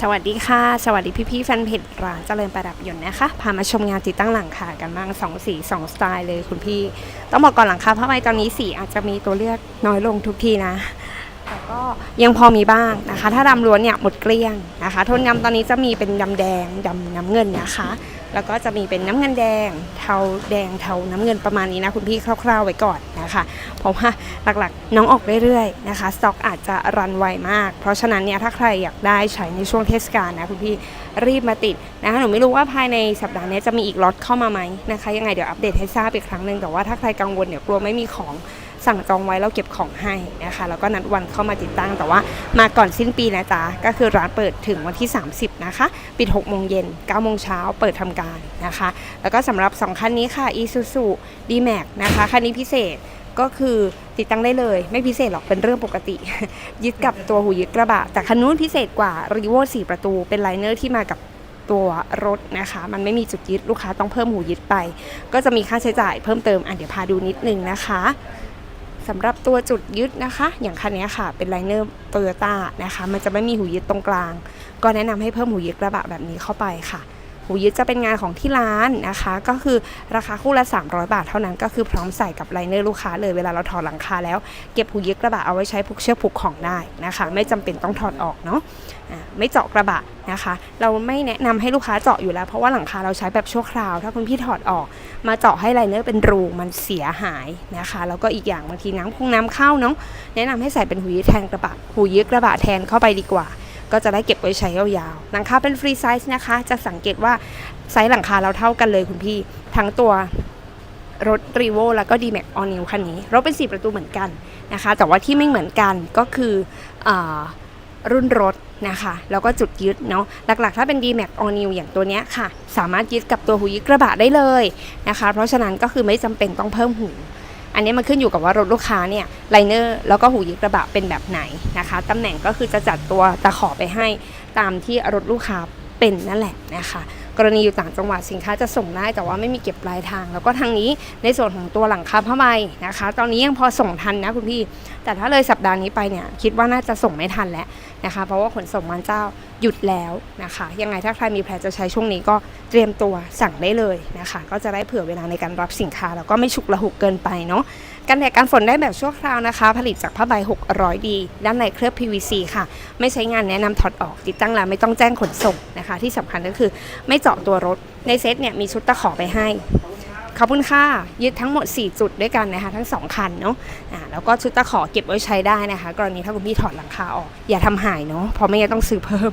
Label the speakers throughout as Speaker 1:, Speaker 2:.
Speaker 1: สวัสดีค่ะ สวัสดีพี่ๆแฟนเพจร้านเจริญประดับยนต์นะคะ พามาชมงานติดตั้งหลังคากันบ้างสองสีสองสไตล์เลยคุณพี่ ต้องบอกก่อนหลังคาผ้าใบตอนนี้สีอาจจะมีตัวเลือกน้อยลงทุกทีนะ แต่ก็ยังพอมีบ้างนะคะ ถ้าดำล้วนเนี่ยหมดเกลี้ยงนะคะ โทนดำตอนนี้จะมีเป็นดำแดงดำน้ำเงินนะคะ แล้วก็จะมีเป็นน้ำเงินแดง เทาแดงเทาน้ำเงินประมาณนี้นะคุณพี่คร่าวๆไว้ก่อนนะคะ เพราะว่าหลักๆน้องออกเรื่อยๆนะคะสต็อกอาจจะรันไวมาก เพราะฉะนั้นเนี่ยถ้าใครอยากได้ใช้ในช่วงเทศกาลนะคุณพี่รีบมาติดนะคะหนูไม่รู้ว่าภายในสัปดาห์นี้จะมีอีกล็อตเข้ามาไหมนะคะยังไงเดี๋ยวอัปเดตให้ทราบอีกครั้งหนึ่งแต่ว่าถ้าใครกังวลเดี๋ยวกลัวไม่มีของ สั่งจองไว้แล้วเก็บของให้นะคะแล้วก็นัดวันเข้ามาติดตั้งแต่ว่ามาก่อนสิ้นปีนะจ๊ะก็คือร้านเปิดถึงวันที่ 30 นะคะ ปิด 6 โมงเย็น9โมงเช้าเปิดทำการนะคะ แล้วก็สำหรับ 2 คันนี้ค่ะ Isuzu D-Max นะคะคันนี้พิเศษก็คือติดตั้งได้เลย ไม่พิเศษหรอกเป็นเรื่องปกติ ยึดกับตัวหูยึดกระบะ แต่คันนู้นพิเศษกว่า r e v o 4ประตูเป็นไลเนอร์ที่มากับตัวรถนะคะ มันไม่มีจุดยึดลูกค้าต้องเพิ่มหูยึดไป ก็จะมีค่าใช้จ่ายเพิ่มเติมอะเดี๋ยวพาดูนิดนึงนะคะ สำหรับตัวจุดยึดนะคะ อย่างคันนี้ค่ะ เป็นไลเนอร์โตโยต้านะคะ มันจะไม่มีหูยึดตรงกลาง ก็แนะนำให้เพิ่มหูยึดกระบะแบบนี้เข้าไปค่ะ หูยึดจะเป็นงานของที่ร้านนะคะ ก็คือราคาคู่ละ 300 บาทเท่านั้นก็คือพร้อมใส่กับไลเนอร์ลูกค้าเลยเวลาเราถอดหลังคาแล้วเก็บหูยึดกระบะเอาไว้ใช้ผูกเชือกผูกของได้นะคะ ไม่จำเป็นต้องถอดออกเนาะไม่เจาะกระบะนะคะ เราไม่แนะนำให้ลูกค้าเจาะอยู่แล้ว เพราะว่าหลังคาเราใช้แบบชั่วคราว ถ้าคุณพี่ถอดออก มาเจาะให้ไลเนอร์เป็นรูมันเสียหายนะคะ แล้วก็อีกอย่างบางทีน้ำคงน้ำเข้าเนาะแนะนำให้ใส่เป็นหูยึดแทนกระบะหูยึดกระบะแทนเข้าไปดีกว่า ก็จะได้เก็บไว้ใช้ยาวๆหลังคาเป็นฟรีไซส์นะคะ จะสังเกตว่าไซส์หลังคาเราเท่ากันเลยคุณพี่ ทั้งตัวรถรีโวแล้วก็ D-Max All New คันนี้ รถเป็น 4 ประตูเหมือนกันนะคะ แต่ว่าที่ไม่เหมือนกันก็คืออรุ่นรถนะคะ แล้วก็จุดยึดเนาะ หลักๆ ถ้าเป็น D-Max All New อย่างตัวเนี้ยค่ะ สามารถยึดกับตัวหูยึดกระบะได้เลยนะคะ เพราะฉะนั้นก็คือไม่จำเป็นต้องเพิ่มหู อันนี้มันขึ้นอยู่กับว่ารถลูกค้าเนี่ยไลเนอร์แล้วก็หูยึดกระบะเป็นแบบไหนนะคะตำแหน่งก็คือจะจัดตัวตะขอไปให้ตามที่รถลูกค้าเป็นนั่นแหละนะคะ กรณีอยู่ต่างจังหวัดสินค้าจะส่งได้แต่ว่าไม่มีเก็บปลายทาง แล้วก็ทางนี้ในส่วนของตัวหลังคาผ้าใบนะคะ ตอนนี้ยังพอส่งทันนะคุณพี่ แต่ถ้าเลยสัปดาห์นี้ไปเนี่ยคิดว่าน่าจะส่งไม่ทันแล้วนะคะ เพราะว่าขนส่งมันเจ้าหยุดแล้วนะคะ ยังไงถ้าใครมีแผนจะใช้ช่วงนี้ก็เตรียมตัวสั่งได้เลยนะคะ ก็จะได้เผื่อเวลาในการรับสินค้า แล้วก็ไม่ฉุกละหุกเกินไปเนาะ กันแดดกันฝนได้แบบชั่วคราวนะคะ ผลิตจากผ้าใบ 600 ดี ด้านในเคลือบ PVC ค่ะ ไม่ใช้งานแนะนำถอดออกติดตั้งแล้วไม่ต้องแจ้งขนส่งนะคะ ที่สำคัญก็คือไม่เจาะตัวรถ ในเซตเนี่ยมีชุดตะขอไปให้ ขอบคุณค่ะยึดทั้งหมด 4 จุดด้วยกันนะคะทั้ง 2 คันเนาะแล้วก็ชุดตะขอเก็บไว้ใช้ได้นะคะ กรณีถ้าคุณพี่ถอดหลังคาออก อย่าทำหายเนาะเพราะไม่งั้นต้องซื้อเพิ่ม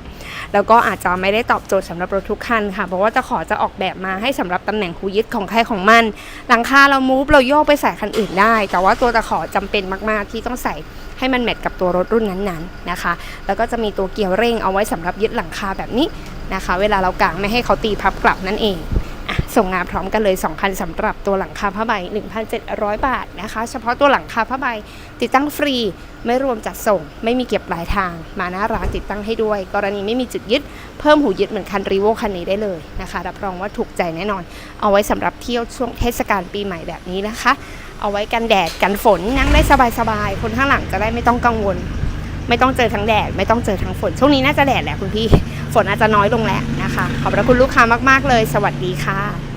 Speaker 1: แล้วก็อาจจะไม่ได้ตอบโจทย์สำหรับรถทุกคันค่ะ เพราะว่าตะขอจะออกแบบมาให้สำหรับตำแหน่งหูยึดของใครของมัน หลังคาเรามูฟเราโยกไปใส่คันอื่นได้ แต่ว่าตัวตะขอจำเป็นมากๆ ที่ต้องใส่ให้มันแมทกับตัวรถรุ่นนั้นๆนะคะ แล้วก็จะมีตัวเกียร์เร่งเอาไว้สำหรับยึดหลังคาแบบนี้นะคะ เวลาเรากางไม่ให้เขาตีพับกลับนั่นเอง ส่งงานพร้อมกันเลย2คันสำหรับตัวหลังคาผ้าใบ 1,700 บาทนะคะ เฉพาะตัวหลังคาผ้าใบติดตั้งฟรี ไม่รวมจัดส่ง ไม่มีเก็บปลายทาง มาหน้าร้านติดตั้งให้ด้วย กรณีไม่มีจุดยึด เพิ่มหูยึดเหมือนคันรีโวคันนี้ได้เลยนะคะ รับรองว่าถูกใจแน่นอน เอาไว้สำหรับเที่ยวช่วงเทศกาลปีใหม่แบบนี้นะคะ เอาไว้กันแดดกันฝนนั่งได้สบายๆคนข้างหลังจะได้ไม่ต้องกังวล ไม่ต้องเจอทั้งแดด ไม่ต้องเจอทั้งฝน ช่วงนี้น่าจะแดดแหละคุณพี่ ฝนอาจจะน้อยลงแล้วนะคะ ขอบพระคุณลูกค้ามาก ๆ เลย สวัสดีค่ะ